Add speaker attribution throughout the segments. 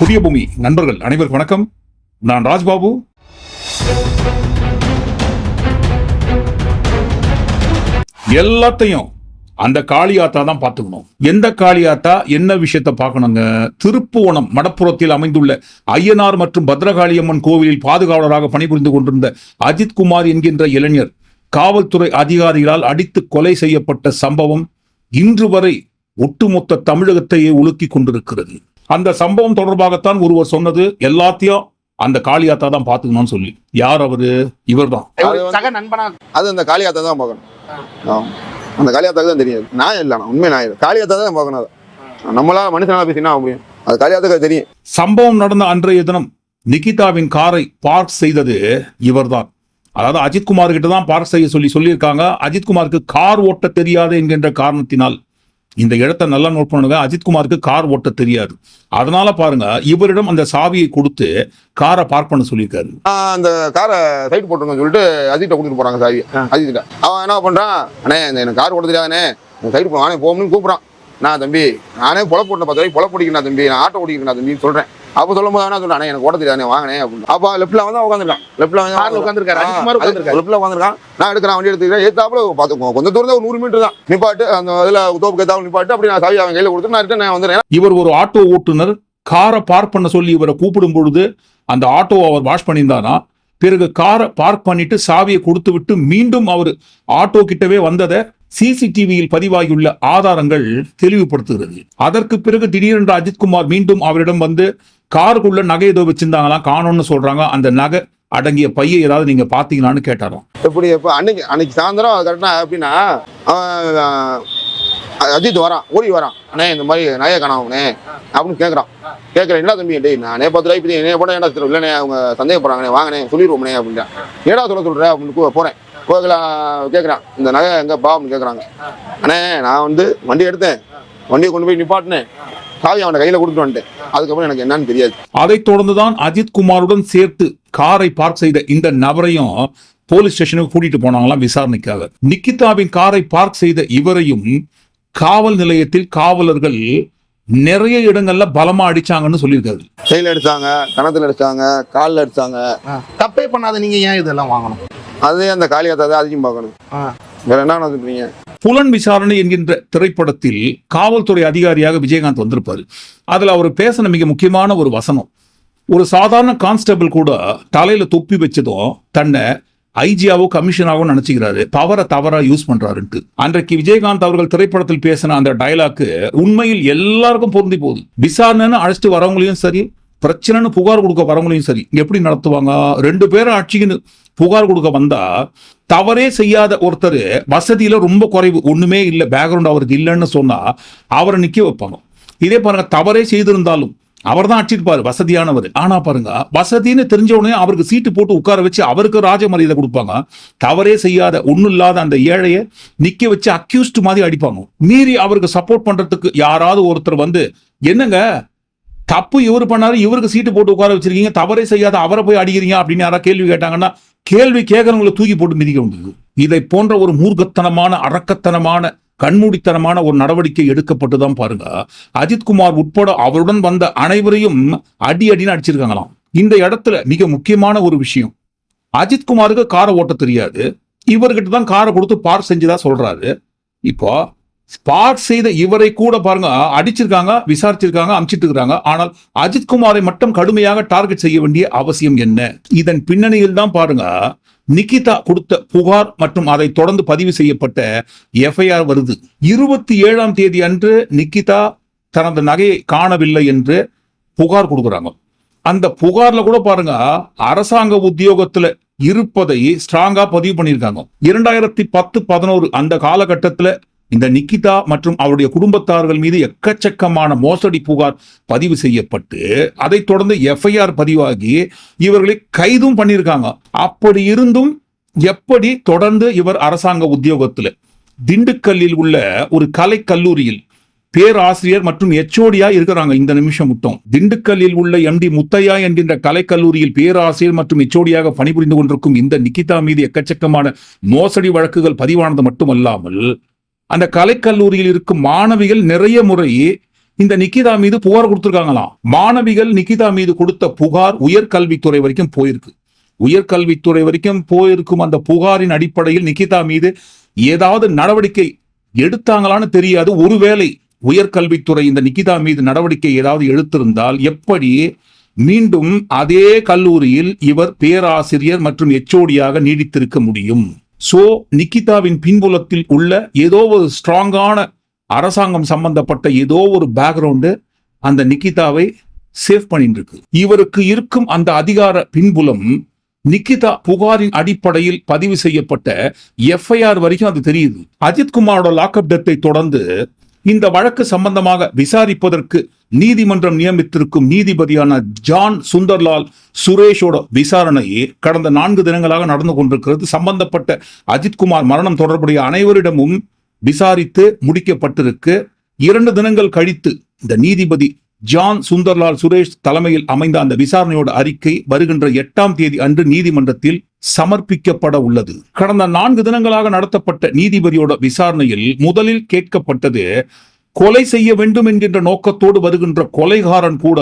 Speaker 1: புதிய பூமி நண்பர்கள் அனைவருக்கும் வணக்கம். நான் ராஜ்பாபு. எல்லாத்தையும் அந்த காளியாத்தா தான் பார்த்துக்கணும். எந்த காளியாத்தா என்ன விஷயத்தை பார்க்கணுங்க? திருப்புவனம் மடப்புறத்தில் அமைந்துள்ள ஐயனார் மற்றும் பத்ரகாளியம்மன் கோவிலில் பாதுகாவலராக பணிபுரிந்து கொண்டிருந்த அஜித்குமார் என்கின்ற இளைஞர் காவல்துறை அதிகாரிகளால் அடித்து கொலை செய்யப்பட்ட சம்பவம் இன்று வரை ஒட்டுமொத்த தமிழகத்தையே உலுக்கி கொண்டிருக்கிறது. அந்த சம்பவம் தொடர்பாகத்தான் ஒருவர் சொன்னது எல்லாத்தையும் அந்த காளியாத்தா தான் பார்த்துக்கணும்னு சொல்லி. யார் அவரு? இவர்தான்.
Speaker 2: அது வந்து-
Speaker 3: சக நண்பனா?
Speaker 2: அது அந்த காளியாத்தா தான் பார்க்கணும். அந்த காளியாத்தாக்கு தான் தெரியாது நான் இல்லை நான் உண்மை நான் காளியாத்தா தான் பார்க்கணும் அதை. நம்மளால மனுஷனால பேசினா முடியும். அது காளியாத்தாக்கு தெரியும்.
Speaker 1: சம்பவம் நடந்த அன்றைய தினம் நிகிதாவின் காரை பார்க் செய்தது இவர்தான். அதாவது அஜித்குமார் கிட்ட தான் பார்க் செய்ய சொல்லி சொல்லியிருக்காங்க. அஜித்குமாருக்கு கார் ஓட்ட தெரியாது என்கின்ற காரணத்தினால் இந்த இடத்தை நல்லா நோட் பண்ணுங்க. அஜித்குமாருக்கு கார் ஓட்ட தெரியாது. அதனால பாருங்க இவரிடம் அந்த சாவியை கொடுத்து காரை பார்க் பண்ண சொல்லியிருக்காரு.
Speaker 2: அந்த காரை சைட் போட்டுருங்கன்னு சொல்லிட்டு அஜிட்ட கொடுத்துட்டு போறாங்க சாவி. அஜித்திட்ட அவன் என்ன பண்றான்? அண்ணே இந்த எனக்கு கார் ஓட்ட தெரியாதுண்ணே. சைடு போ நானே போகணும்னு கூப்பிட்றான். நான் தம்பி நானே பொல போட்ட பத்து வரைக்கும் பொல பிடிக்கிறேன் தம்பி. நான் ஆட்டோ ஓடிக்கிறேன் தம்பி சொல்றேன். அப்போ சொல்லும் போது என்ன சொல்றேன்? "அண்ணே, எனக்கு ஓட்ட தெரியாதுண்ணே வாங்கினேன் அப்படின்னு. அப்போ லெஃப்ட்ல வந்து உட்காந்துருக்கான் லெஃப்ட்ல.
Speaker 3: அஜித்குமார் உட்கார்ந்திருக்காரு.
Speaker 2: லெஃப்ட்ல உட்காந்துருக்கான் நான் எடுக்கிறேன் வண்டி எடுத்துக்கிறேன் ஏத்தாப்புல பார்த்துக்கோ கொஞ்சம் தூரம் தான் ஒரு நூறு மீட்டர் தான். நிப்பாட்டு அந்த இதுல தோப்பு கேத்தாவும் நிப்பாட்டு அப்படி நான் சாவி அவன் கையில கொடுத்து நான் ரிட்டன் நான் வந்துடுறேன்.
Speaker 1: இவர் ஒரு ஆட்டோ ஓட்டுநர். காரை பார்க் பண்ண சொல்லி இவரை கூப்பிடும் பொழுது அந்த ஆட்டோ அவர் வாஷ் பண்ணியிருந்தானா பிறகு காரை பார்க் பண்ணிட்டு சாவியை கொடுத்து விட்டு மீண்டும் அவர் ஆட்டோ கிட்டவே வந்ததை சிசிடிவியில் பதிவாகியுள்ள ஆதாரங்கள் தெளிவுபடுத்துகிறது. அதற்கு பிறகு திடீரென்று அஜித்குமார் மீண்டும் அவரிடம் வந்து காருக்குள்ள நகை ஏதோ வச்சிருந்தாங்களாம் காணோம்னு சொல்றாங்க. அந்த நகை அடங்கிய பையை ஏதாவது நீங்க பாத்தீங்களான்னு கேட்டாராம்.
Speaker 2: எப்படி எப்போ அன்னைக்கு அன்னைக்கு சாயந்தரம் கரெக்டா எப்படின்னா அஜித் வரான் ஓடி வரான். அண்ணே இந்த மாதிரி நகையை காணாமண்ணே அப்படின்னு கேட்குறான் கேட்குறேன் என்ன தம்பி டேய் நானே பத்து ரூபாய் என்ன போட என்ன இல்லைண்ணே அவங்க சந்தேகப்படுறாங்கண்ணே வாங்கண்ணே சொல்லிடுவோம்ண்ணே அப்படின்றான். ஏடா சொல்ல சொல்ற? அப்படின்னு போகிறேன் போறேன் கோகிலா கேட்குறான் இந்த நகை எங்கப்பா அப்படின்னு கேட்குறாங்க அண்ணே நான் வந்து வண்டி எடுத்தேன். வண்டியை கொண்டு போய் நிப்பாட்டினேன். சாவி அவனை கையில் கொடுத்துட்டு வந்துட்டேன். அதுக்கப்புறம் எனக்கு என்னன்னு தெரியாது.
Speaker 1: அதைத் தொடர்ந்துதான் அஜித் குமாருடன் சேர்த்து காரை பார்க் செய்த இந்த நபரையும் போலீஸ் ஸ்டேஷனுக்கு கூட்டிட்டு போனாங்களாம் விசாரணைக்காக. நிக்கிதாவின் காரை பார்க் செய்த இவரையும் காவல் நிலையத்தில் காவலர்கள் நிறைய இடங்கள்ல பலமா அடிச்சாங்கன்னு சொல்லியிருக்காரு.
Speaker 2: கையில் அடிச்சாங்க கணத்தில் அடிச்சாங்க காலில் அடிச்சாங்க.
Speaker 3: தப்பே பண்ணாத நீங்க ஏன் இதெல்லாம் வாங்கணும்?
Speaker 2: அதே அந்த காளியாத்தா தான் அதிகம் பார்க்கணும். வேற என்ன சொல்றீங்க
Speaker 1: புலன் விசாரணை என்கின்ற திரைப்படத்தில் காவல்துறை அதிகாரியாக விஜயகாந்த் வந்திருப்பாரு. அதுல அவர் பேசின மிக முக்கியமான ஒரு வசனம். ஒரு சாதாரண கான்ஸ்டபிள் கூட தலையில தொப்பி வச்சதும் தன்னை ஐஜியாவோ கமிஷனாவோ நினைச்சுக்கிறாரு. பவரை தவறா யூஸ் பண்றாருன்ட்டு. அன்றைக்கு விஜயகாந்த் அவர்கள் திரைப்படத்தில் பேசின அந்த டயலாக்கு உண்மையில் எல்லாருக்கும் பொருந்தி போகுது. விசாரணைன்னு அழைச்சிட்டு வரவங்களையும் சரி பிரச்சனைன்னு புகார் கொடுக்க வரவங்களையும் சரி எப்படி நடத்துவாங்க? ரெண்டு பேரும் அடிச்சுக்கின்னு புகார் கொடுக்க வந்தா தவறே செய்யாத ஒருத்தர் வசதியில ரொம்ப குறைவு. ஒண்ணுமே இல்லை. பேக்ரவுண்ட் அவருக்கு இல்லைன்னு சொன்னா அவரை நிக்க வைப்பாங்க. இதே பாருங்க தவறே செய்திருந்தாலும் அவர் தான் அடிச்சிருப்பாரு வசதியானவர். ஆனா பாருங்க வசதின்னு தெரிஞ்ச உடனே அவருக்கு சீட்டு போட்டு உட்கார வச்சு அவருக்கு ராஜ மரியாதை கொடுப்பாங்க. தவறே செய்யாத ஒன்றும் இல்லாத அந்த ஏழைய நிக்க வச்சு அக்யூஸ்ட் மாதிரி அடிப்பாங்க. மீறி அவருக்கு சப்போர்ட் பண்றதுக்கு யாராவது ஒருத்தர் வந்து என்னங்க? தப்பு இவர் பண்ணாரு இவருக்கு சீட்டு போட்டு உட்கார வச்சிருக்கீங்க தவறே செய்யாத அவரை போய் அடிக்கிறீங்க அப்படின்னு யாராவது கேள்வி கேட்டாங்கன்னா கேள்வி கேட்கறவங்களை தூக்கி போட்டு மிதிக்க வந்தது இதை போன்ற ஒரு மூர்க்கத்தனமான அரக்கத்தனமான கண்மூடித்தனமான ஒரு நடவடிக்கை எடுக்கப்பட்டு தான் பாருங்க. அஜித்குமார் உட்பட அவருடன் வந்த அனைவரையும் அடி அடின்னு அடிச்சிருக்காங்களாம். இந்த இடத்துல மிக முக்கியமான ஒரு விஷயம். அஜித்குமாருக்கு காரை ஓட்ட தெரியாது. இவர்கிட்ட தான் காரை கொடுத்து பார் செஞ்சதா சொல்றாரு. இப்போ ஸ்பாட் செய்த இவரை கூட பாருங்க அடிச்சிருக்காங்க விசாரிச்சிருக்காங்க அமிச்சிட்டு இருக்காங்க ஆனால் அஜித்குமாரை மட்டும் கடுமையாக டார்கெட் செய்ய வேண்டிய அவசியம் என்ன? இதன் பின்னணியில் தான் பாருங்க நிகிதா கொடுத்த புகார் மற்றும் அதை தொடர்ந்து பதிவு செய்யப்பட்ட எஃப்ஐஆர் வருது. இருபத்தி ஏழாம் தேதி அன்று நிகிதா தனது நகையை காணவில்லை என்று புகார் கொடுக்குறாங்க. அந்த புகார்ல கூட பாருங்க அரசாங்க உத்தியோகத்துல இருப்பதை ஸ்ட்ராங்கா பதிவு பண்ணியிருக்காங்க. இரண்டாயிரத்தி பத்து பதினோரு அந்த காலகட்டத்தில் இந்த நிக்கிதா மற்றும் அவருடைய குடும்பத்தார்கள் மீது எக்கச்சக்கமான மோசடி புகார் பதிவு செய்யப்பட்டு அதைத் தொடர்ந்து எஃப்ஐஆர் பதிவாகி இவர்களை கைதும் பண்ணியிருக்காங்க. அப்படி இருந்தும் எப்படி தொடர்ந்து இவர் அரசாங்க உத்தியோகத்தில் திண்டுக்கல்லில் உள்ள ஒரு கலை கல்லூரியில் பேராசிரியர் மற்றும் எச்ஓடியா இருக்கிறாங்க இந்த நிமிஷம் மட்டும். திண்டுக்கல்லில் உள்ள எம்டி முத்தையா என்கின்ற கலைக்கல்லூரியில் பேராசிரியர் மற்றும் எச்ஓடியாக பணிபுரிந்து கொண்டிருக்கும் இந்த நிக்கிதா மீது எக்கச்சக்கமான மோசடி வழக்குகள் பதிவானது மட்டுமல்லாமல் அந்த கலைக்கல்லூரியில் இருக்கும் மாணவிகள் நிறைய முறை இந்த நிக்கிதா மீது புகார் கொடுத்துருக்காங்களாம். மாணவிகள் நிக்கிதா மீது கொடுத்த புகார் உயர்கல்வித்துறை வரைக்கும் போயிருக்கு. உயர்கல்வித்துறை வரைக்கும் போயிருக்கும் அந்த புகாரின் அடிப்படையில் நிக்கிதா மீது ஏதாவது நடவடிக்கை எடுத்தாங்களான்னு தெரியாது. ஒருவேளை உயர்கல்வித்துறை இந்த நிக்கிதா மீது நடவடிக்கை ஏதாவது எடுத்திருந்தால் எப்படி மீண்டும் அதே கல்லூரியில் இவர் பேராசிரியர் மற்றும் எச்ஓடியாக நீடித்திருக்க முடியும்? சோ நிக்கிதாவின் பின்புலத்தில் உள்ள ஏதோ ஒரு ஸ்ட்ராங்கான அரசாங்கம் சம்பந்தப்பட்ட ஏதோ ஒரு பேக்ரவுண்டு அந்த நிக்கிதாவை சேவ் பண்ணிட்டு இருக்கு இவருக்கு இருக்கும் அந்த அதிகார பின்புலம் நிக்கிதா புகாரின் அடிப்படையில் பதிவு செய்யப்பட்ட எஃப்ஐஆர் வரைக்கும் அது தெரியுது. அஜித்குமாரோட லாக்அப் டெத்தை தொடர்ந்து இந்த வழக்கு சம்பந்தமாக விசாரிப்பதற்கு நீதிமன்றம் நியமித்திருக்கும் நீதிபதியான ஜான் சுந்தர்லால் சுரேஷோட விசாரணை கடந்த நான்கு தினங்களாக நடந்து கொண்டிருக்கிறது. சம்பந்தப்பட்ட அஜித்குமார் மரணம் தொடர்புடைய அனைவரிடமும் விசாரித்து முடிக்கப்பட்டிருக்கு. இரண்டு தினங்கள் கழித்து இந்த நீதிபதி ஜான் சுந்தர்லால் சுரேஷ் தலைமையில் அமைந்த அந்த விசாரணையோட அறிக்கை வருகின்ற எட்டாம் தேதி அன்று நீதிமன்றத்தில் சமர்ப்பிக்கப்பட உள்ளது. கடந்த நான்கு தினங்களாக நடத்தப்பட்ட நீதிபதியோட விசாரணையில் முதலில் கேட்கப்பட்டது கொலை செய்ய வேண்டும் என்கின்ற நோக்கத்தோடு வருகின்ற கொலைகாரன் கூட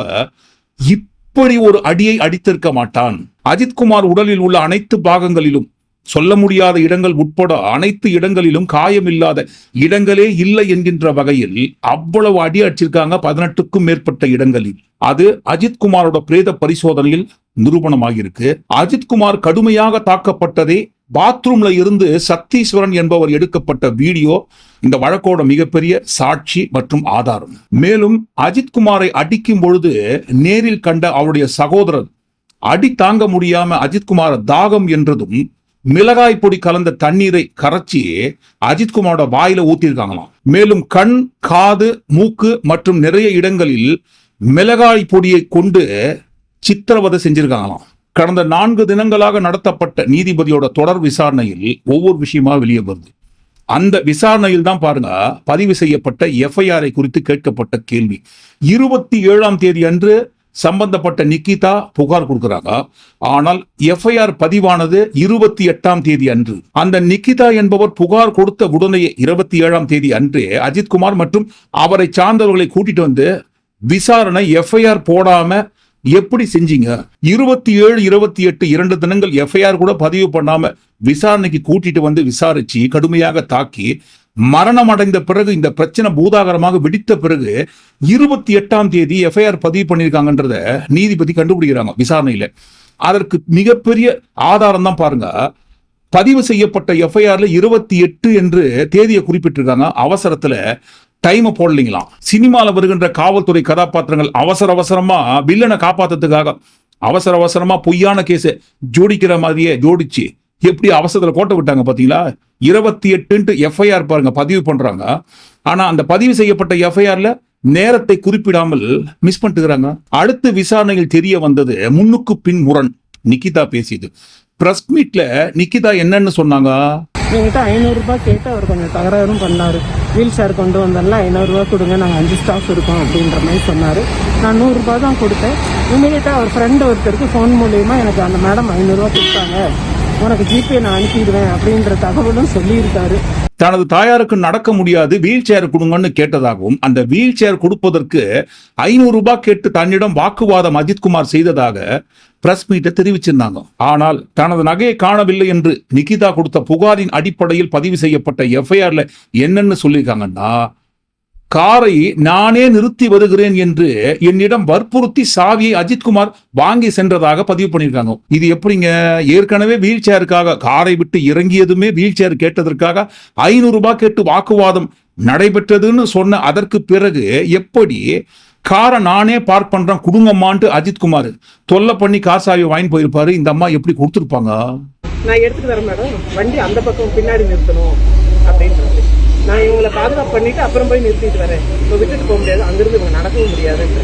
Speaker 1: இப்படி ஒரு அடியை அடித்திருக்க மாட்டான். அஜித்குமார் உடலில் உள்ள அனைத்து பாகங்களிலும் சொல்ல முடியாத இடங்கள் உட்பட அனைத்து இடங்களிலும் காயமில்லாத இடங்களே இல்லை என்கின்ற வகையில் அவ்வளவு அடி அடிச்சிருக்காங்க பதினெட்டுக்கும் மேற்பட்ட இடங்களில். அது அஜித்குமாரோட பிரேத பரிசோதனையில் நிரூபணமாகியிருக்கு. அஜித்குமார் கடுமையாக தாக்கப்பட்டதே பாத்ரூம்ல இருந்து சத்தீஸ்வரன் என்பவர் எடுக்கப்பட்ட வீடியோ இந்த வழக்கோட மிகப்பெரிய சாட்சி மற்றும் ஆதாரம். மேலும் அஜித்குமாரை அடிக்கும் பொழுது நேரில் கண்ட அவருடைய சகோதரர் அடி தாங்க முடியாம அஜித்குமார் தாகம் என்றதும் மிளகாய் பொடி கலந்த தண்ணீரை கரைச்சி அஜித்குமாரோட வாயில ஊத்திருக்காங்களாம். மேலும் கண் காது மூக்கு மற்றும் நிறைய இடங்களில் மிளகாய் பொடியை கொண்டு சித்திரவதை செஞ்சிருக்காங்களாம். கடந்த நான்கு தினங்களாக நடத்தப்பட்ட நீதிபதியோட தொடர் விசாரணையில் ஒவ்வொரு விஷயமா வெளியே வருது. அந்த விசாரணையில் தான் பாருங்க பதிவு செய்யப்பட்ட எஃப்ஐஆரை குறித்து கேட்கப்பட்ட கேள்வி. இருபத்தி ஏழாம் தேதி அன்று சம்பந்தப்பட்ட நிக்கிதா புகார் கொடுக்கிறாங்க ஆனால் எஃப்ஐஆர் பதிவானது இருபத்தி எட்டாம் தேதி அன்று. அந்த நிக்கிதா என்பவர் புகார் கொடுத்த உடனே இருபத்தி ஏழாம் தேதி அன்றே அஜித்குமார் மற்றும் அவரை சார்ந்தவர்களை கூட்டிட்டு வந்து விசாரணை எஃப்ஐஆர் போடாம எப்படி செஞ்சீங்க? இருபத்தி ஏழு இருபத்தி எட்டு இரண்டு தினங்கள் எஃப்ஐஆர் கூட பதிவு பண்ணாம விசாரணைக்கு கூட்டிட்டு வந்து விசாரிச்சு கடுமையாக தாக்கி மரணம் அடைந்த பிறகு இந்த பிரச்சனை பூதாகரமாக வெடித்த பிறகு இருபத்தி எட்டாம் தேதி எஃப்ஐஆர் பதிவு பண்ணியிருக்காங்கன்றத நீதிபதி கண்டுபிடிக்கிறாங்க விசாரணையில. அதற்கு மிகப்பெரிய ஆதாரம் தான் பாருங்க. பதிவு செய்யப்பட்ட எஃப்ஐஆர்ல இருபத்தி எட்டு என்று தேதியை குறிப்பிட்டிருக்காங்க. அவசரத்துல டைமை போடலீங்களாம் சினிமாவில் வருகின்ற காவல்துறை கதாபாத்திரங்கள் அவசர அவசரமா வில்லனை காப்பாத்துறதுக்காக அவசர அவசரமா பொய்யான கேஸை ஜோடிக்கிற மாதிரியே ஜோடிச்சு எப்படி அவசரத்தில் கோட்டை விட்டாங்க பார்த்தீங்களா இருபத்தி எட்டுன்ட்டு எஃப்ஐஆர் பாருங்க பதிவு பண்றாங்க. ஆனா அந்த பதிவு செய்யப்பட்ட எஃப்ஐஆர்ல நேரத்தை குறிப்பிடாமல் மிஸ் பண்ணிட்டுக்கிறாங்க. அடுத்து விசாரணையில் தெரிய வந்தது முன்னுக்கு பின் முரண். நிக்கிதா பேசியது. பிரஸ் மீட்ல நிக்கிதா என்னன்னு சொன்னாங்க?
Speaker 4: எங்கிட்ட ஐநூறுரூபா கேட்டு அவர் கொஞ்சம் தகராறும் பண்ணார். வீல் சேர் கொண்டு வந்தால ஐநூறுரூவா கொடுங்க நாங்கள் அஞ்சு ஸ்டாஃப் இருக்கோம் அப்படின்ற மாதிரி சொன்னார். நான் நூறுரூபா தான் கொடுத்தேன். இமீடியட்டாக அவர் ஃப்ரெண்டு ஒருத்தருக்கு ஃபோன் மூலியமாக எனக்கு அந்த மேடம் ஐநூறுரூவா கொடுத்தாங்க. உனக்கு ஜிபே நான் அனுப்பிடுவேன் அப்படின்ற தகவலும் சொல்லியிருக்காரு.
Speaker 1: தனது தாயாருக்கு நடக்க முடியாது வீல் சேர் கொடுங்கன்னு கேட்டதாகவும் அந்த வீல் சேர் கொடுப்பதற்கு ஐநூறு ரூபாய் கேட்டு தன்னிடம் வாக்குவாதம் அஜித்குமார் செய்ததாக பிரஸ் மீட்டை தெரிவிச்சிருந்தாங்க. ஆனால் தனது நகையை காணவில்லை என்று நிகிதா கொடுத்த புகாரின் அடிப்படையில் பதிவு செய்யப்பட்ட எஃப்ஐஆர்ல என்னன்னு சொல்லியிருக்காங்கன்னா காரை நானே நிறுத்தி வருகிறேன் என்று என்னிடம் வற்புறுத்தி சாவியை அஜித்குமார் வாங்கி சென்றதாக பதிவு பண்ணியிருக்காங்க. இது எப்படிங்க? ஏற்கனவே வீல் சேருக்காக காரை விட்டு இறங்கியதுமே வீல் சேர் கேட்டதற்காக ஐநூறு ரூபாய் கேட்டு வாக்குவாதம் நடைபெற்றதுன்னு சொன்ன அதற்கு பிறகு எப்படி காரை நானே பார்க் பண்றேன் குடுங்கம்மான்ட்டு அஜித்குமார் தொல்லை பண்ணி கார் சாவியை வாங்கி போயிருப்பாரு. இந்த அம்மா எப்படி கொடுத்துருப்பாங்க?
Speaker 4: நான் எடுத்துட்டு வரேன் மேடம். வண்டி அந்த பக்கம் பின்னாடி நிறுத்தணும் அப்படின்றது நான் இவங்களை பாதுகாப்பு பண்ணிட்டு அப்புறம் போய் நிறுத்திட்டு வரேன். இப்போ விட்டுட்டு போக முடியாது. அங்கிருந்து இவங்க நடக்கவும் முடியாதுன்ற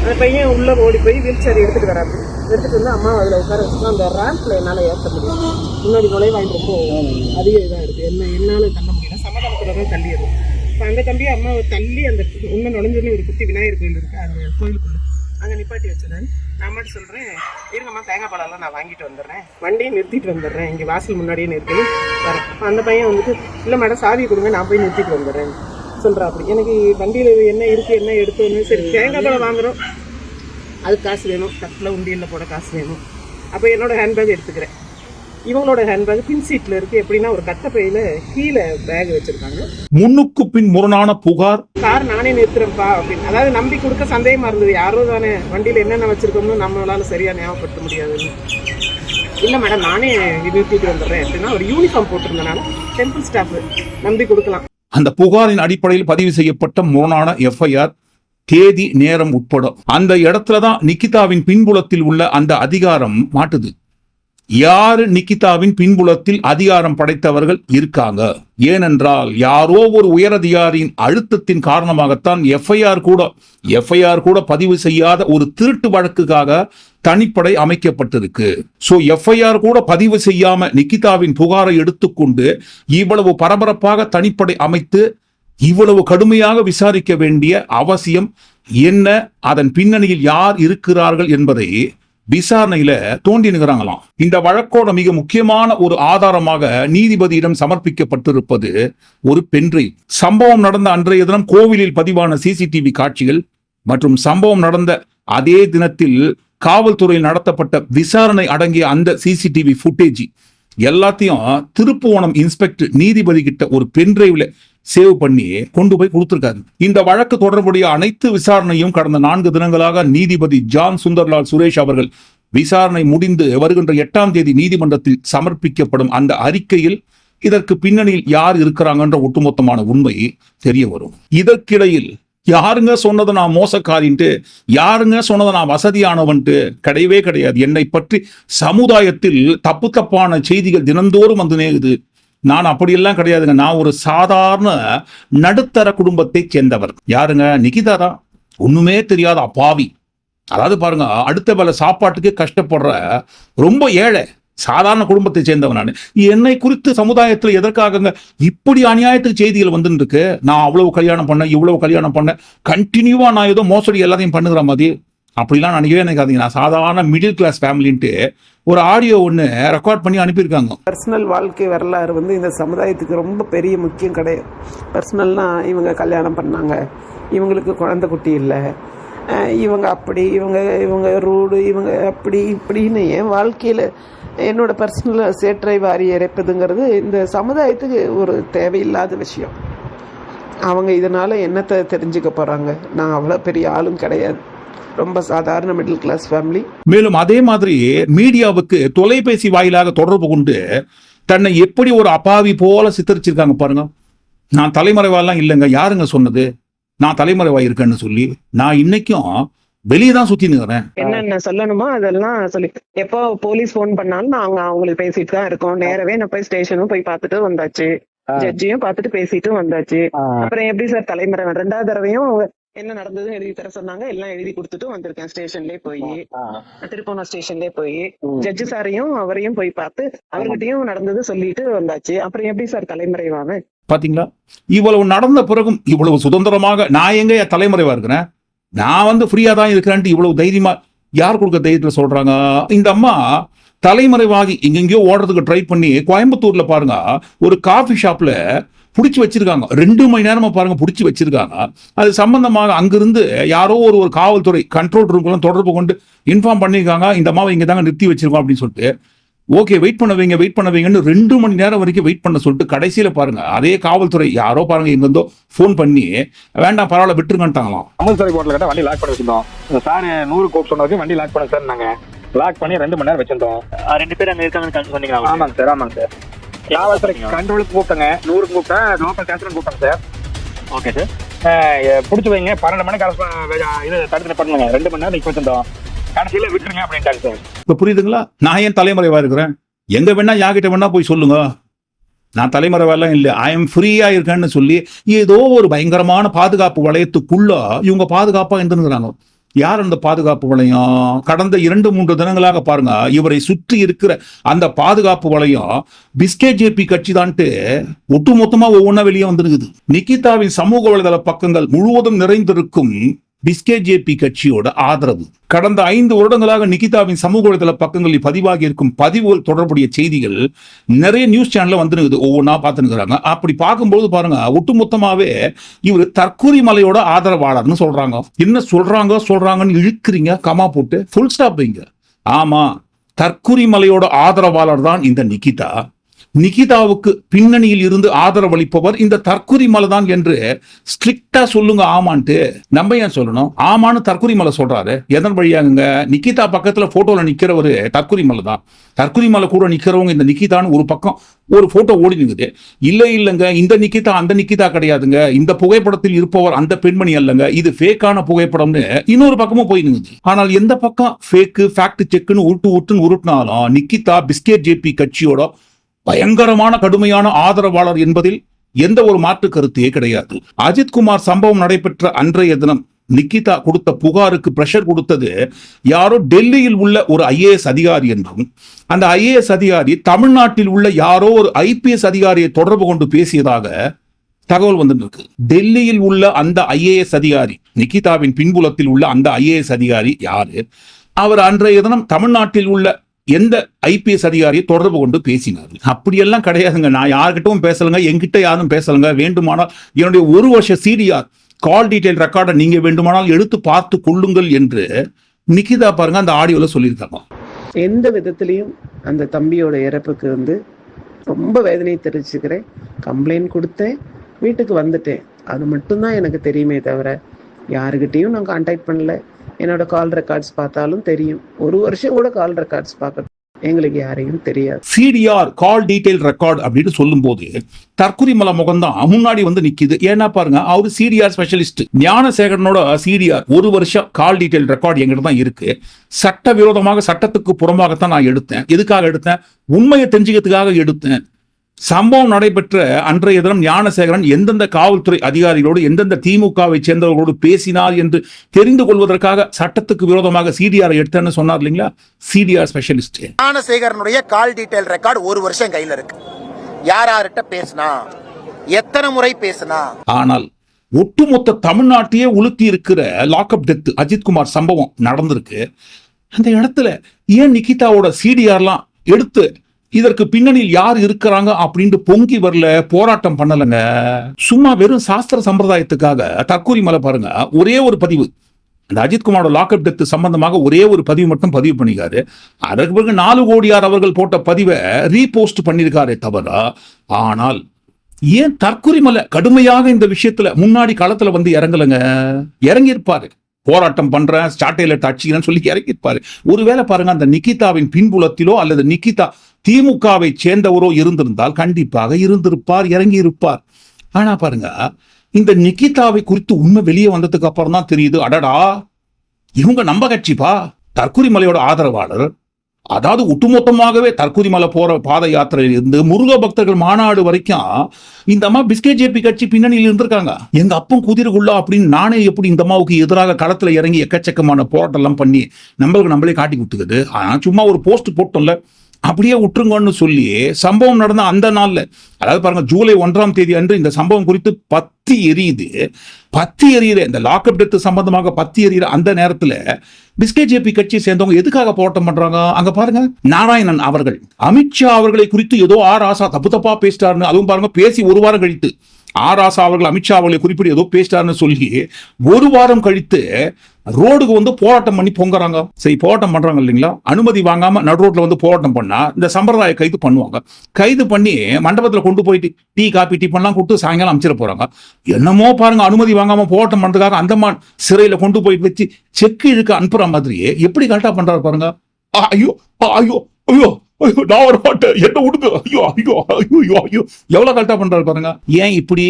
Speaker 4: அந்த பையன் உள்ளே ஓடி போய் வீல் சேர் எடுத்துட்டு வராரு. எடுத்துட்டு வந்து அம்மா அதில் உட்கார வச்சுட்டு அந்த ரேம்ப்ல என்னால் ஏற்ற முடியும் முன்னாடி நுழைவாங்க ரொம்ப அதிக இதாக இருக்கு. என்ன என்னால் தள்ள முடியல. சமாதானத்தில் தள்ளி இப்போ அந்த தம்பியை அம்மா தள்ளி அந்த உள்ள நுழைஞ்சோன்னு ஒரு குட்டி விநாயகர் கோயில் இருக்கு. அந்த கோயிலுக்குள்ள. அங்கே நிப்பாட்டி வச்சிருந்தேன் நான் மட்டும் சொல்கிறேன் இருங்கம்மா தேங்காய் பழம்லாம் நான் வாங்கிட்டு வந்துடுறேன். வண்டியை நிறுத்திட்டு வந்துடுறேன். இங்கே வாசல் முன்னாடியே நிறுத்தி வரேன். அந்த பையன் வந்துட்டு இல்லை மேடம் சாவி கொடுங்க நான் போய் நிறுத்திட்டு வந்துடுறேன். சொல்கிறா அப்படி. எனக்கு வண்டியில் என்ன இருக்குது என்ன எடுத்தோன்னு சரி தேங்காய் பழம் வாங்குறோம். அது காசு வேணும். கட்டில் உண்டியலில் போட காசு வேணும். அப்போ என்னோட ஹேண்ட்பேக் எடுத்துக்கிறேன். இவங்களோட ஹேண்ட்பேக் பின் சீட்டில் இருக்கு. எப்படின்னா ஒரு கட்டப்பையில் கீழே பேக் வச்சிருக்காங்க.
Speaker 1: முன்னுக்கு பின் முரணான புகார்.
Speaker 4: கார் நானே நிறுத்துறேன்ப்பா அப்படின்னு. அதாவது நம்பி கொடுக்க சந்தேகமா இருந்தது. யாரோ தானே வண்டியில என்னென்ன வச்சிருக்கோம்னு நம்மளால சரியா ஞாபகப்படுத்த முடியாதுன்னு இல்ல மேடம் நானே நிறுத்திட்டு வந்துடுறேன். அப்படின்னா ஒரு யூனிஃபார்ம் போட்டிருந்தனால டெம்பிள் ஸ்டாஃப் நம்பி கொடுக்கலாம்.
Speaker 1: அந்த புகாரின் அடிப்படையில் பதிவு செய்யப்பட்ட முரணான எஃப்ஐஆர் தேதி நேரம் உட்பட. அந்த இடத்துல தான் நிக்கிதாவின் பின்புலத்தில் உள்ள அந்த அதிகாரம் மாட்டுது. யாரு நிக்கிதாவின் பின்புலத்தில் அதிகாரம் படைத்தவர்கள் இருக்காங்க? ஏனென்றால் யாரோ ஒரு உயரதிகாரியின் அழுத்தத்தின் காரணமாகத்தான் எஃப்ஐஆர் கூட எஃப்ஐஆர் கூட பதிவு செய்யாத ஒரு திருட்டு வழக்குக்காக தனிப்படை அமைக்கப்பட்டிருக்கு. சோ எஃப்ஐஆர் கூட பதிவு செய்யாம நிக்கிதாவின் புகாரை எடுத்துக்கொண்டு இவ்வளவு பரபரப்பாக தனிப்படை அமைத்து இவ்வளவு கடுமையாக விசாரிக்க வேண்டிய அவசியம் என்ன? அதன் பின்னணியில் யார் இருக்கிறார்கள் என்பதை விசாரணையில தோண்டி நிற்கிறாங்களாம். இந்த வழக்கோட மிக முக்கியமான ஒரு ஆதாரமாக நீதிபதியிடம் சமர்ப்பிக்கப்பட்டிருப்பது ஒரு பென்ட்ரைவ் சம்பவம் நடந்த அன்றைய தினம் கோவிலில் பதிவான சிசிடிவி காட்சிகள் மற்றும் சம்பவம் நடந்த அதே தினத்தில் காவல்துறையில் நடத்தப்பட்ட விசாரணை அடங்கிய அந்த சிசிடிவி ஃபுட்டேஜ் எல்லாத்தையும் திருப்புவனம் இன்ஸ்பெக்டர் நீதிபதி கிட்ட ஒரு பென்ட்ரைவ்ல சேவ் பண்ணி கொண்டு போய் கொடுத்திருக்காரு. இந்த வழக்கு தொடர்புடைய அனைத்து விசாரணையும் கடந்த நான்கு தினங்களாக நீதிபதி ஜான் சுந்தர்லால் சுரேஷ் அவர்கள் விசாரணை முடிந்து வருகின்ற எட்டாம் தேதி நீதிமன்றத்தில் சமர்ப்பிக்கப்படும் அந்த அறிக்கையில் இதற்கு பின்னணியில் யார் இருக்கிறாங்கன்ற ஒட்டுமொத்தமான உண்மை தெரிய வரும். இதற்கிடையில் யாருங்க சொன்னதை நான் மோசக்காரின்ட்டு யாருங்க சொன்னதை நான் வசதியானவன்ட்டு கிடையவே கிடையாது. என்னை பற்றி சமுதாயத்தில் தப்பு தப்பான செய்திகள் தினந்தோறும் வந்து நேருது. நான் அப்படியெல்லாம் கிடையாதுங்க. நான் ஒரு சாதாரண நடுத்தர குடும்பத்தை சேர்ந்தவர். யாருங்க? நிகிதா தான். ஒண்ணுமே தெரியாத அப்பாவி. அதாவது பாருங்க அடுத்த வேலை சாப்பாட்டுக்கே கஷ்டப்படுற ரொம்ப ஏழை சாதாரண குடும்பத்தை சேர்ந்தவன் நான். என்னை குறித்து சமுதாயத்தில் எதற்காகங்க? இப்படி அநியாயத்துக்கு செய்திகள் வந்துட்டு இருக்கு. நான் அவ்வளவு கல்யாணம் பண்ணேன் இவ்வளவு கல்யாணம் பண்ணேன். கண்டினியூவா நான் ஏதோ மோசடி எல்லாத்தையும் பண்ணுகிற மாதிரி அப்படிலாம் நினைக்கவே நினைக்காதீங்க. நான் சாதாரண மிடில் கிளாஸ் ஃபேமிலின்ட்டு ஒரு ஆடியோ ஒன்று ரெக்கார்ட் பண்ணி அனுப்பியிருக்காங்க.
Speaker 4: பர்சனல் வாழ்க்கை வரலாறு வந்து இந்த சமுதாயத்துக்கு ரொம்ப பெரிய முக்கியம் கிடையாது. பர்சனல்னா இவங்க கல்யாணம் பண்ணாங்க. இவங்களுக்கு குழந்தை குட்டி இல்லை. இவங்க அப்படி இவங்க இவங்க ரூடு இவங்க அப்படி இப்படின்னு என் வாழ்க்கையில் என்னோட பர்சனல் சேற்றை வாரி இறைப்பதுங்கிறது இந்த சமுதாயத்துக்கு ஒரு தேவையில்லாத விஷயம். அவங்க இதனால் என்னத்தை தெரிஞ்சுக்க போகிறாங்க நான் அவ்வளோ பெரிய ஆளும் கிடையாது. ரொம்ப சாதாரண மிடில் கிளாஸ் ஃபேமிலி
Speaker 1: மேலும் அதே மாதிரி மீடியாவுக்கு தொலைபேசி வாயிலாக தொடர்பு கொண்டு தன்னை எப்படி ஒரு அப்பாவி போல சித்தரிச்சிருக்காங்க பாருங்க. நான் தலைமறைவாலாம் இல்லைங்க. யாருங்க சொன்னது? நான் தலைமறைவா இருக்கேன்னு சொல்லி நான் இன்னைக்கும் வெளியே தான் சுத்தி நிற்கிறேன்
Speaker 4: என்னென்ன சொல்லணுமோ அதெல்லாம் சொல்லி. எப்போ போலீஸ் ஃபோன் பண்ணாலும் நாங்க அவங்களுக்கு பேசிட்டு தான் இருக்கோம். நேரவே நான் போய் ஸ்டேஷனும் போய் பார்த்துட்டு வந்தாச்சு. ஜட்ஜியும் பார்த்துட்டு பேசிட்டு வந்தாச்சு. அப்புறம் எப்படி சார் தலைமுறை ரெண்டாவது தடவையும் என்ன நடந்ததுன்னு எழுதி தர சொன்னாங்க. எல்லாம் எழுதி கொடுத்துட்டு வந்திருக்கேன் ஸ்டேஷன்லயே போய். திருப்போணம் ஸ்டேஷன்லயே போய். ஜட்ஜி சாரையும் அவரையும் போய் பார்த்து அவர்கிட்டயும் நடந்தது சொல்லிட்டு வந்தாச்சு. அப்புறம் எப்படி சார் தலைமறைவாங்க
Speaker 1: பாத்தீங்களா? இவ்வளவு நடந்த பிறகும் இவ்வளவு சுதந்திரமாக நான் எங்க தலைமறைவா இருக்கிறேன்? நான் வந்து ஃப்ரீயா தான் இருக்கிறேன்ட்டு இவ்வளவு தைரியமா யார் கொடுக்க தைரியத்துல சொல்றாங்க? இந்த அம்மா தலைமறைவாகி எங்கெங்கயோ ஓடுறதுக்கு ட்ரை பண்ணி கோயம்புத்தூர்ல பாருங்க ஒரு காஃபி ஷாப்ல புடிச்சு வச்சிருக்காங்க. ரெண்டு மணி நேரமா பாருங்க புடிச்சு வச்சிருக்காங்க. அது சம்பந்தமாக அங்கிருந்து யாரோ ஒரு ஒரு காவல்துறை கண்ட்ரோல் ரூம்லாம் தொடர்பு கொண்டு இன்ஃபார்ம் பண்ணியிருக்காங்க இந்த அம்மாவை இங்க தாங்க நிறுத்தி வச்சிருக்கோம் அப்படின்னு சொல்லிட்டு. ஓகே வெயிட் பண்ண வைங்க வெயிட் பண்ண வைங்கன்னு ரெண்டு மணி நேரம் வரைக்கும் வெயிட் பண்ண சொல்லிட்டு கடைசியில பாருங்க அதே காவல்துறை யாரோ பாருங்க இங்க இருந்தோ ஃபோன் பண்ணி வேண்டாம் பரவாயில்ல விட்டுருங்கன்ட்டாங்களாம்.
Speaker 5: அமிர்தசரை ஹோட்டல் கிட்ட வண்டி லாக் பண்ணி வச்சிருந்தோம். சார் நூறு கோட் சொன்னதுக்கு வண்டி லாக் பண்ண சார் நாங்க. லாக் பண்ணி ரெண்டு மணி நேரம் வச்சிருந்தோம்.
Speaker 6: ஆ, ரெண்டு பேர் அங்க இருக்காங்கன்னு அவங்களுக்கு?
Speaker 5: ஆமாங்க சார் ஆமாங்க சார். காவல்துறை கண்ட்ரோலுக்கு கூப்பிட்டங்க. நூறு கூப்பிட்டேன். லோக்கல் சார்
Speaker 6: ஓகே சார்
Speaker 5: பிடிச்சி வைங்க. பன்னெண்டு அரசு இது தடுத்து பண்ணுங்க ரெண்டு மணி நேரம் நிக்க வச்சிருந்தோம். கடைசியில விட்டுருங்க அப்படின்ட்டாங்க சார்
Speaker 1: இப்ப புரியுதுங்களா? நான் ஏன் தலைமறைவா இருக்கிறேன்? எங்க வேணா யார்கிட்ட வேணா போய் சொல்லுங்க. நான் தலைமறைவாலாம் இல்லை. ஐ எம் ஃப்ரீயா இருக்கேன்னு சொல்லி ஏதோ ஒரு பயங்கரமான பாதுகாப்பு வளையத்துக்குள்ள இவங்க பாதுகாப்பா இருந்துருக்கிறாங்க யார் அந்த பாதுகாப்பு வளையம்? கடந்த இரண்டு மூன்று தினங்களாக பாருங்க இவரை சுற்றி இருக்கிற அந்த பாதுகாப்பு வளையம் பிஸ்கே ஜேபி கட்சி தான்ட்டு ஒட்டுமொத்தமா ஒவ்வொன்றா வெளியே வந்திருக்குது. நிகிதாவின் சமூக வலைதள பக்கங்கள் முழுவதும் நிறைந்திருக்கும் பிஸ்கே ஜேபி கட்சியோட ஆதரவு. கடந்த ஐந்து வருடங்களாக நிகிதாவின் சமூக வலைதள பக்கங்களில் பதிவாகி இருக்கும் பதிவுகள் தொடர்புடைய செய்திகள் நிறைய நியூஸ் சேனல்ல வந்துருக்குது. ஒவ்வொன்றா பார்த்துருக்குறாங்க அப்படி பார்க்கும்போது பாருங்க ஒட்டுமொத்தமாவே இவர் தற்கூரி மலையோட ஆதரவாளர்னு சொல்றாங்க. என்ன சொல்றாங்க சொல்றாங்கன்னு இழுக்கிறீங்க கமா போட்டு. ஃபுல் ஸ்டாப் வைங்க ஆமா தற்கூரி மலையோட ஆதரவாளர் தான் இந்த நிகிதா. நிகிதாவுக்கு பின்னணியில் இருந்து ஆதரவளிப்பவர் இந்த தற்குறி மலை தான் என்று ஸ்ட்ரிக்டா சொல்லுங்க ஆமான்ட்டு. நம்ம ஏன் சொல்லணும்? ஆமான்னு தற்குறி மலை சொல்றாரு. எதன் வழியாகுங்க? நிகிதா பக்கத்துல போட்டோல நிக்கிறவரு தற்குறி மலை தான். தற்குறி மலை கூட நிக்கிறவங்க இந்த நிகிதான்னு ஒரு பக்கம் ஒரு போட்டோ ஓடி நிக்குது. இல்லை இல்லைங்க. இந்த நிக்கிதா அந்த நிக்கிதா கிடையாதுங்க. இந்த புகைப்படத்தில் இருப்பவர் அந்த பெண்மணி அல்லங்க. இது ஃபேக்கான புகைப்படம்னு இன்னொரு பக்கமும் போய் நிக்குது. ஆனால் எந்த பக்கம் ஃபேக்கு ஃபேக்ட் செக்குன்னு உருட்டு உருட்டுன்னு உருட்டினாலும் நிக்கிதா பிஸ்கெட் ஜேபி கட்சியோட பயங்கரமான கடுமையான ஆதரவாளர் என்பதில் எந்த ஒரு மாற்று கருத்தையே கிடையாது. அஜித்குமார் சம்பவம் நடைபெற்ற அன்றைய தினம் நிக்கிதா கொடுத்த புகாருக்கு பிரஷர் கொடுத்தது யாரோ டெல்லியில் உள்ள ஒரு ஐஏஎஸ் அதிகாரி என்றும் அந்த ஐஏஎஸ் அதிகாரி தமிழ்நாட்டில் உள்ள யாரோ ஒரு ஐபிஎஸ் அதிகாரியை தொடர்பு கொண்டு பேசியதாக தகவல் வந்துட்டு டெல்லியில் உள்ள அந்த ஐஏஎஸ் அதிகாரி நிக்கிதாவின் பின்புலத்தில் உள்ள அந்த ஐஏஎஸ் அதிகாரி யாரு? அவர் அன்றைய தினம் தமிழ்நாட்டில் உள்ள எந்த ஐபிஎஸ் அதிகாரியை தொடர்பு கொண்டு பேசினார் அப்படியெல்லாம் கிடையாதுங்க. நான் யார்கிட்டவும் பேசலங்க. எங்கிட்ட யாரும் பேசலங்க. வேண்டுமானால் என்னுடைய ஒரு வருஷ சிடிஆர் கால் டீட்டெயில் ரெக்கார்டை நீங்கள் வேண்டுமானால் எடுத்து பார்த்து கொள்ளுங்கள் என்று நிக்கிதா பாருங்க அந்த ஆடியோவில் சொல்லியிருக்காங்க.
Speaker 4: எந்த விதத்திலையும் அந்த தம்பியோட இறப்புக்கு வந்து ரொம்ப வேதனையை தெரிவிச்சுக்கிறேன். கம்ப்ளைண்ட் கொடுத்தேன். வீட்டுக்கு வந்துட்டேன். அது மட்டும்தான் எனக்கு தெரியுமே தவிர யாருக்கிட்டேயும் நான் கான்டாக்ட் பண்ணல. என்னோட கால் ரெக்கார்ட்ஸ் பார்த்தாலும் தெரியும். ஒரு வருஷம் கூட கால் ரெக்கார்ட்ஸ் பார்க்கணும் எங்களுக்கு யாரையும் தெரியாது.
Speaker 1: சிடிஆர் கால் டீடைல் ரெக்கார்ட் அப்படின்னு சொல்லும்போது முகம் தான் முன்னாடி வந்து நிக்குது. ஏன்னா பாருங்க அவரு சிடிஆர் ஸ்பெஷலிஸ்ட் ஞானசேகரனோட சிடிஆர் ஒரு வருஷம் கால் டீடைல் ரெக்கார்ட் எங்கிட்ட தான் இருக்கு. சட்ட விரோதமாக சட்டத்துக்கு புறம்பாகத்தான் நான் எடுத்தேன். எதுக்காக எடுத்தேன்? உண்மையை தெரிஞ்சுக்கிறதுக்காக எடுத்தேன். சம்பவம் நடைபெற்ற அன்றைய தினம் ஞானசேகரன் எந்தெந்த காவல்துறை அதிகாரிகளோடு எந்தெந்த திமுகவை சேர்ந்தவர்களோடு பேசினார் என்று தெரிந்து கொள்வதற்காக சட்டத்துக்கு விரோதமாக சிடிஆர் எடுத்தேன்னு சொன்னார் இல்லைங்களா? சிடிஆர் ஸ்பெஷலிஸ்ட்
Speaker 7: ஞானசேகரனுடைய கால் டீடைல் ரெக்கார்டு ஒரு வருஷம் கையில இருக்கு. யார் யார்கிட்ட பேசினா? எத்தனை முறை பேசினா?
Speaker 1: ஆனால் ஒட்டுமொத்த தமிழ்நாட்டையே உலுக்கி இருக்கிற லாக்அப் டெத் அஜித்குமார் சம்பவம் நடந்திருக்கு. அந்த இடத்துல ஏன் நிகிதாவோட சிடிஆர்லாம் எடுத்து இதற்கு பின்னணியில் யார் இருக்கிறாங்க அப்படின்ட்டு பொங்கி வரல போராட்டம் பண்ணலங்க. சும்மா வெறும் சாஸ்திர சம்பிரதாயத்துக்காக தற்கூரி மலை பாருங்க ஒரே ஒரு பதிவு. அந்த அஜித்குமாரோட லாக்அப் டெத்து சம்பந்தமாக ஒரே ஒரு பதிவு மட்டும் பதிவு பண்ணிக்காரு. அதற்கு பிறகு நாலு கோடியார் அவர்கள் போட்ட பதிவை ரீபோஸ்ட் பண்ணியிருக்காரே தவிர ஆனால் ஏன் தற்குறிமலை கடுமையாக இந்த விஷயத்துல முன்னாடி களத்துல வந்து இறங்கலங்க? இறங்கி இருப்பாரு போராட்டம் பண்றேன் ஸ்டாட்டைல அடிச்சுக்கிறேன்னு சொல்லி இறங்கி இருப்பாரு ஒருவேளை பாருங்க அந்த நிகிதாவின் பின்புலத்திலோ அல்லது நிகிதா திமுகவை சேர்ந்தவரோ இருந்திருந்தால் கண்டிப்பாக இருந்திருப்பார் இறங்கி இருப்பார் ஆனா பாருங்க இந்த நிகிதாவை குறித்து உண்மை வெளியே வந்ததுக்கு அப்புறம் தான் தெரியுது. அடடா இவங்க நம்ம கட்சிப்பா? தற்குறிமலையோட ஆதரவாளர். அதாவது ஒட்டுமொத்தமாகவே தற்குறிமலை போற பாத யாத்திரையில் இருந்து முருக பக்தர்கள் மாநாடு வரைக்கும் இந்த அம்மா பிஸ்கெட் ஜேபி கட்சி பின்னணியில் இருந்திருக்காங்க. எங்க அப்பம் குதிரைக்குள்ளா அப்படின்னு நானே எப்படி இந்த அம்மாவுக்கு எதிராக களத்துல இறங்கி எக்கச்சக்கமான போராட்டம் எல்லாம் பண்ணி நம்மளுக்கு நம்மளே காட்டி கொடுத்துக்குது. ஆனா சும்மா ஒரு போஸ்ட் போட்டோம்ல அப்படியே விட்டுருங்கன்னு சொல்லி சம்பவம் நடந்த அந்த நாள்ல அதாவது பாருங்க ஜூலை ஒன்றாம் தேதி அன்று இந்த சம்பவம் குறித்து பத்தி எரியுது. பத்தி எரியுற இந்த லாக்அப் டெத்து சம்பந்தமாக பத்தி எரியுற அந்த நேரத்துல பிஸ்கே ஜேபி கட்சியை சேர்ந்தவங்க எதுக்காக போராட்டம் பண்றாங்க? அங்க பாருங்க நாராயணன் அவர்கள் அமித்ஷா அவர்களை குறித்து ஏதோ ஆர் ஆசா தப்பு தப்பா பேசிட்டாருன்னு அதுவும் பாருங்க பேசி ஒரு வாரம் கழித்து. ஆர் ஆசா அவர்கள் அமித்ஷா அவர்களை குறிப்பிட்டு ஏதோ பேசிட்டாருன்னு சொல்லி ஒரு வாரம் கழித்து ரோடுக்கு வந்து போராட்டம் பண்ணி பொங்குறாங்க. சரி போராட்டம் பண்றாங்க இல்லைங்களா? அனுமதி வாங்காம நடு ரோட்ல வந்து போராட்டம் பண்ணா இந்த சம்பிரதாய கைது பண்ணுவாங்க. கைது பண்ணி மண்டபத்துல கொண்டு போயிட்டு டீ காபி டீ பண்ணலாம் கொடுத்து சாயங்காலம் அமைச்சிட போறாங்க. என்னமோ பாருங்க அனுமதி வாங்காம போராட்டம் பண்றதுக்காக அந்தமான் சிறையில கொண்டு போயிட்டு வச்சு செக்கு இழுக்க அனுப்புற மாதிரியே எப்படி கரெக்டா பண்றாரு பாருங்க. ஐயோ ஐயோ ஐயோ. ஐயோ நான் வர மாட்டேன் என்ன விடுங்க. ஐயோ ஐயோ ஐயோ ஐயோ ஐயோ. எவ்வளவு கரெக்டா பண்றாரு பாருங்க. ஏன் இப்படி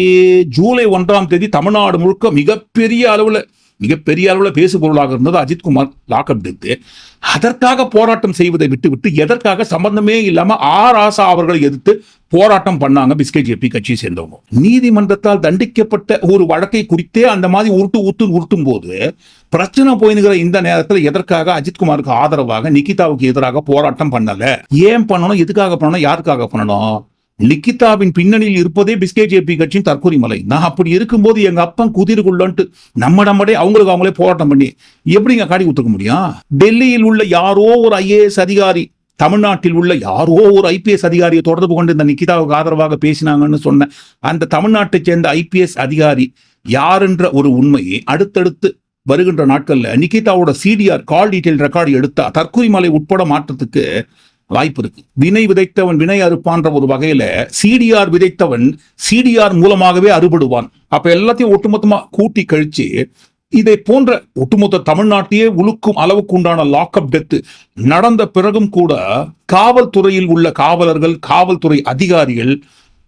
Speaker 1: ஜூலை ஒன்றாம் தேதி தமிழ்நாடு முழுக்க மிகப்பெரிய அளவுல மிகப்பெரிய அளவில் பேசு பொருளாக இருந்தது அஜித்குமார் லாக்அப் எடுத்து அதற்காக போராட்டம் செய்வதை விட்டுவிட்டு எதற்காக சம்பந்தமே இல்லாமல் ஆர் ஆசா அவர்களை எதிர்த்து போராட்டம் பண்ணாங்க பிஸ்கெட் ஜேபி கட்சியை சேர்ந்தவங்க. நீதிமன்றத்தால் தண்டிக்கப்பட்ட ஒரு வழக்கை குறித்தே அந்த மாதிரி உருட்டு உருட்டு உருட்டும் போது பிரச்சனை போயினுங்கிற இந்த நேரத்தில் எதற்காக அஜித்குமாருக்கு ஆதரவாக நிகிதாவுக்கு எதிராக போராட்டம் பண்ணல? ஏன் பண்ணணும்? எதுக்காக பண்ணணும்? யாருக்காக பண்ணணும்? நிக்கிதாவின் பின்னணியில் இருப்பதே பிஸ்கே ஜேபி கட்சியின் தற்கொலை மலை நான் அப்படி இருக்கும்போது எங்க அப்பன் குதிர்குள்ளன்ட்டு நம்ம நம்மடே அவங்களுக்கு அவங்களே போராட்டம் பண்ணி எப்படிங்க காடி ஊத்துக்க முடியும்? டெல்லியில் உள்ள யாரோ ஒரு ஐஏஎஸ் அதிகாரி தமிழ்நாட்டில் உள்ள யாரோ ஒரு ஐபிஎஸ் அதிகாரியை தொடர்பு கொண்டு இந்த நிக்கிதாவுக்கு ஆதரவாக பேசினாங்கன்னு சொன்ன அந்த தமிழ்நாட்டைச் சேர்ந்த ஐபிஎஸ் அதிகாரி யாருன்ற ஒரு உண்மையை அடுத்தடுத்து வருகின்ற நாட்களில் நிக்கிதாவோட சிடிஆர் கால் டீட்டெயில் ரெக்கார்டு எடுத்தா தற்கொலை மலை உட்பட மாற்றத்துக்கு வாய்ப்பு இருக்கு. வினை விதைத்தவன் வினை அறுப்பான்ற ஒரு வகையில சிடிஆர் விதைத்தவன் சிடிஆர் மூலமாகவே அறுபடுவான். அப்ப எல்லாத்தையும் ஒட்டுமொத்தமா கூட்டி கழிச்சு இதை போன்ற ஒட்டுமொத்த தமிழ்நாட்டையே உழுக்கும் அளவுக்கு உண்டான லாக்அப் டெத் நடந்த பிறகும் கூட காவல்துறையில் உள்ள காவலர்கள் காவல்துறை அதிகாரிகள்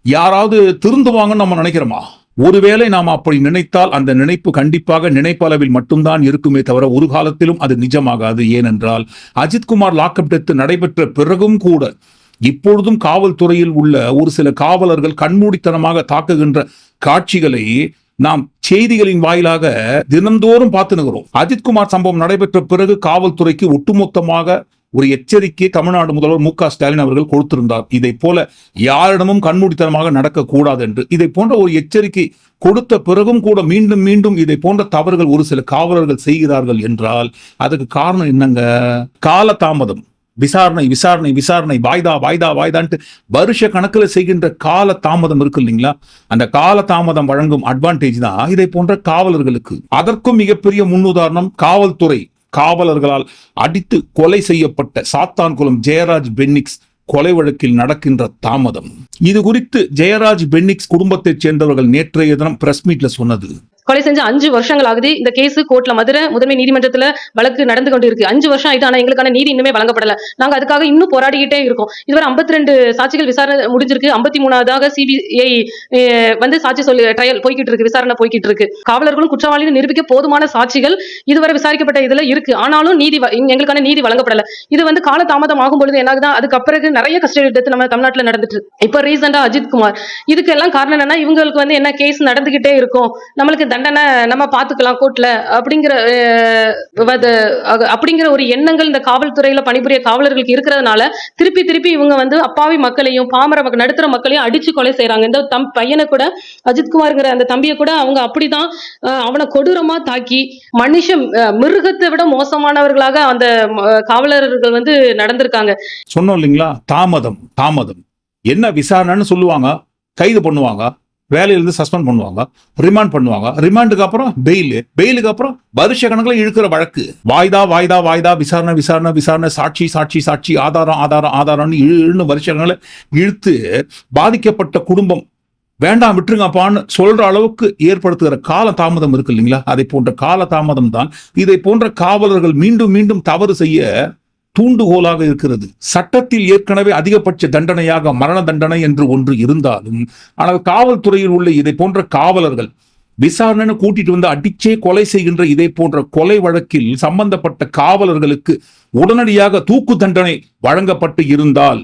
Speaker 1: யாராவது திருந்துவாங்கன்னு நம்ம நினைக்கிறோமா? ஒருவேளை நாம் அப்படி நினைத்தால் அந்த நினைப்பு கண்டிப்பாக நினைப்பளவில் மட்டும்தான் இருக்குமே தவிர ஒரு காலத்திலும் அது நிஜமாகாது. ஏனென்றால் அஜித்குமார் லாக்அப் டெத்து நடைபெற்ற பிறகும் கூட இப்பொழுதும் காவல்துறையில் உள்ள ஒரு சில காவலர்கள் கண்மூடித்தனமாக தாக்குகின்ற காட்சிகளை நாம் செய்திகளின் வாயிலாக தினந்தோறும் பார்த்துனுகிறோம் அஜித்குமார் சம்பவம் நடைபெற்ற பிறகு காவல்துறைக்கு ஒட்டுமொத்தமாக ஒரு எச்சரிக்கை தமிழ்நாடு முதல்வர் மு க ஸ்டாலின் அவர்கள் கொடுத்திருந்தார். இதை போல யாரிடமும் கண்மூடித்தனமாக நடக்கக்கூடாது என்று. இதை போன்ற ஒரு எச்சரிக்கை கொடுத்த பிறகும் கூட மீண்டும் மீண்டும் இதை போன்ற தவறுகள் ஒரு சில காவலர்கள் செய்கிறார்கள் என்றால் அதுக்கு காரணம் என்னங்க? கால தாமதம் விசாரணை விசாரணை விசாரணை. வாய்தா வாய்தா வாய்தான்ட்டு வருஷ கணக்கில் செய்கின்ற கால தாமதம் இருக்கு இல்லைங்களா? அந்த கால தாமதம் வழங்கும் அட்வான்டேஜ் தான் இதை போன்ற காவலர்களுக்கு. அதற்கும் மிகப்பெரிய முன்னுதாரணம் காவல்துறை. காவலர்களால் அடித்து கொலை செய்யப்பட்ட சாத்தான்குளம் ஜெயராஜ் பென்னிக்ஸ் கொலை வழக்கில் நடக்கின்ற தாமதம். இது குறித்து ஜெயராஜ் பென்னிக்ஸ் குடும்பத்தைச் சேர்ந்தவர்கள் நேற்றைய தினம் பிரஸ் மீட்ல சொன்னது.
Speaker 8: கொலை செஞ்சு அஞ்சு வருஷங்கள் ஆகுது இந்த கேஸ் கோர்ட்ல மதுரை முதன்மை நீதிமன்றத்துல வழக்கு நடந்து கொண்டு இருக்கு அஞ்சு வருஷம் ஆயிட்டு ஆனா எங்களுக்கான நீதி இன்னுமே வழங்கப்படல. நாங்க அதுக்காக இன்னும் போராடிக்கிட்டே இருக்கோம். இதுவரை 52 ரெண்டு சாட்சிகள் விசாரணை முடிஞ்சிருக்கு. ஐம்பத்தி மூணாவதாக சிபிஐ வந்து சாட்சி சொல்லி ட்ரையல் போய்கிட்டு இருக்கு விசாரணை போய்கிட்டு இருக்கு. காவலர்களும் குற்றவாளிகள் நிரூபிக்க போதுமான சாட்சிகள் இதுவரை விசாரிக்கப்பட்ட இதுல இருக்கு. ஆனாலும் நீதி எங்களுக்கான நீதி வழங்கப்படல. இது வந்து கால தாமதம் ஆகும் பொழுது என்னாகுதான் அதுக்கு பிறகு நிறைய கஸ்டடி டெத் நம்ம தமிழ்நாட்டில் நடந்துட்டு இப்போ இப்ப ரீசெண்டா அஜித் குமார். இதுக்கெல்லாம் காரணம் என்னன்னா இவங்களுக்கு வந்து என்ன கேஸ் நடந்துகிட்டே இருக்கும். நம்மளுக்கு தண்டனை நம்ம பாத்துக்கலாம் கோர்ட்ல அப்படிங்கிற அப்படிங்கிற ஒரு எண்ணங்கள் இந்த காவல்துறையில பணிபுரிய காவலர்களுக்கு இருக்கிறதுனால திருப்பி திருப்பி இவங்க வந்து அப்பாவி மக்களையும் பாமர மக்கள் நடுத்தர மக்களையும் அடிச்சு கொலை செய்றாங்க. இந்த தம் பையனை கூட அஜித்குமார்ங்கிற அந்த தம்பியை கூட அவங்க அப்படிதான் அவனை கொடூரமா தாக்கி மனுஷன் மிருகத்தை விட மோசமானவர்களாக அந்த காவலர்கள் வந்து நடந்திருக்காங்க.
Speaker 1: சொன்னோம் இல்லைங்களா? தாமதம் தாமதம். என்ன விசாரணைன்னு சொல்லுவாங்க? கைது பண்ணுவாங்க? வேலையிலிருந்து சஸ்பெண்ட் பண்ணுவாங்க ரிமாண்ட் பண்ணுவாங்க. ரிமாண்டுக்கு அப்புறம் பெயில் பெயிலுக்கு அப்புறம் வருஷ கணக்கில் இழுக்கிற வழக்கு. வாய்தா வாய்தா வாய்தா விசாரணை விசாரணை விசாரணை சாட்சி சாட்சி சாட்சி ஆதாரம் ஆதாரம் ஆதாரம்னு இழு இழுன்னு வருஷ கணக்கில் இழுத்து பாதிக்கப்பட்ட குடும்பம் வேண்டாம் விட்டுருங்கப்பான்னு சொல்ற அளவுக்கு ஏற்படுத்துகிற கால தாமதம் இருக்கு இல்லைங்களா? அதை போன்ற கால தாமதம் தான் இதை போன்ற காவலர்கள் மீண்டும் மீண்டும் தவறு செய்ய தூண்டுகோலாக இருக்கிறது. சட்டத்தில் ஏற்கனவே அதிகபட்ச தண்டனையாக மரண தண்டனை என்று ஒன்று இருந்தாலும் ஆனால் காவல்துறையில் உள்ள இதை போன்ற காவலர்கள் விசாரணைன்னு கூட்டிட்டு வந்து அடிச்சே கொலை செய்கின்ற இதை போன்ற கொலை வழக்கில் சம்பந்தப்பட்ட காவலர்களுக்கு உடனடியாக தூக்கு தண்டனை வழங்கப்பட்டு இருந்தால்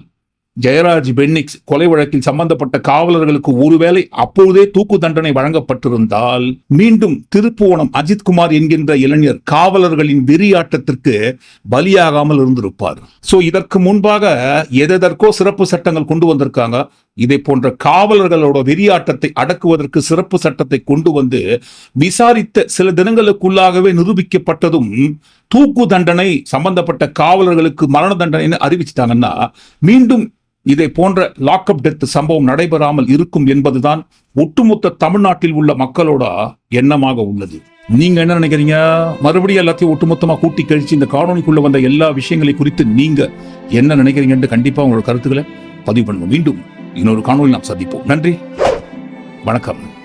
Speaker 1: ஜெயராஜ் பென்னிக்ஸ் கொலை வழக்கில் சம்பந்தப்பட்ட காவலர்களுக்கு ஒருவேளை அப்போதே தூக்கு தண்டனை வழங்கப்பட்டிருந்தால் மீண்டும் திருப்புவனம் அஜித்குமார் என்கின்ற இளைஞர் காவலர்களின் வெறியாட்டத்திற்கு பலியாகாமல் இருந்திருப்பார். சோ இதற்கு முன்பாக எதற்கோ சிறப்பு சட்டங்கள் கொண்டு வந்திருக்காங்க. இதை போன்ற காவலர்களோட வெறியாட்டத்தை அடக்குவதற்கு சிறப்பு சட்டத்தை கொண்டு வந்து விசாரித்த சில தினங்களுக்குள்ளாகவே நிரூபிக்கப்பட்டதும் தூக்கு தண்டனை சம்பந்தப்பட்ட காவலர்களுக்கு மரண தண்டனைன்னு அறிவிச்சிட்டாங்கன்னா மீண்டும் இதை போன்ற லாக்அப் டெத் சம்பவம் நடைபெறாமல் இருக்கும் என்பதுதான் ஒட்டுமொத்த தமிழ்நாட்டில் உள்ள மக்களோட எண்ணமாக உள்ளது. நீங்க என்ன நினைக்கிறீங்க? மறுபடியும் எல்லாத்தையும் ஒட்டுமொத்தமா கூட்டி கழிச்சு இந்த காணொலிக்குள்ள வந்த எல்லா விஷயங்களை குறித்து நீங்க என்ன நினைக்கிறீங்கன்னு கண்டிப்பா உங்களோட கருத்துக்களை பதிவு பண்ணுங்க. மீண்டும் இன்னொரு காணொலி நாம் சந்திப்போம். நன்றி. வணக்கம்.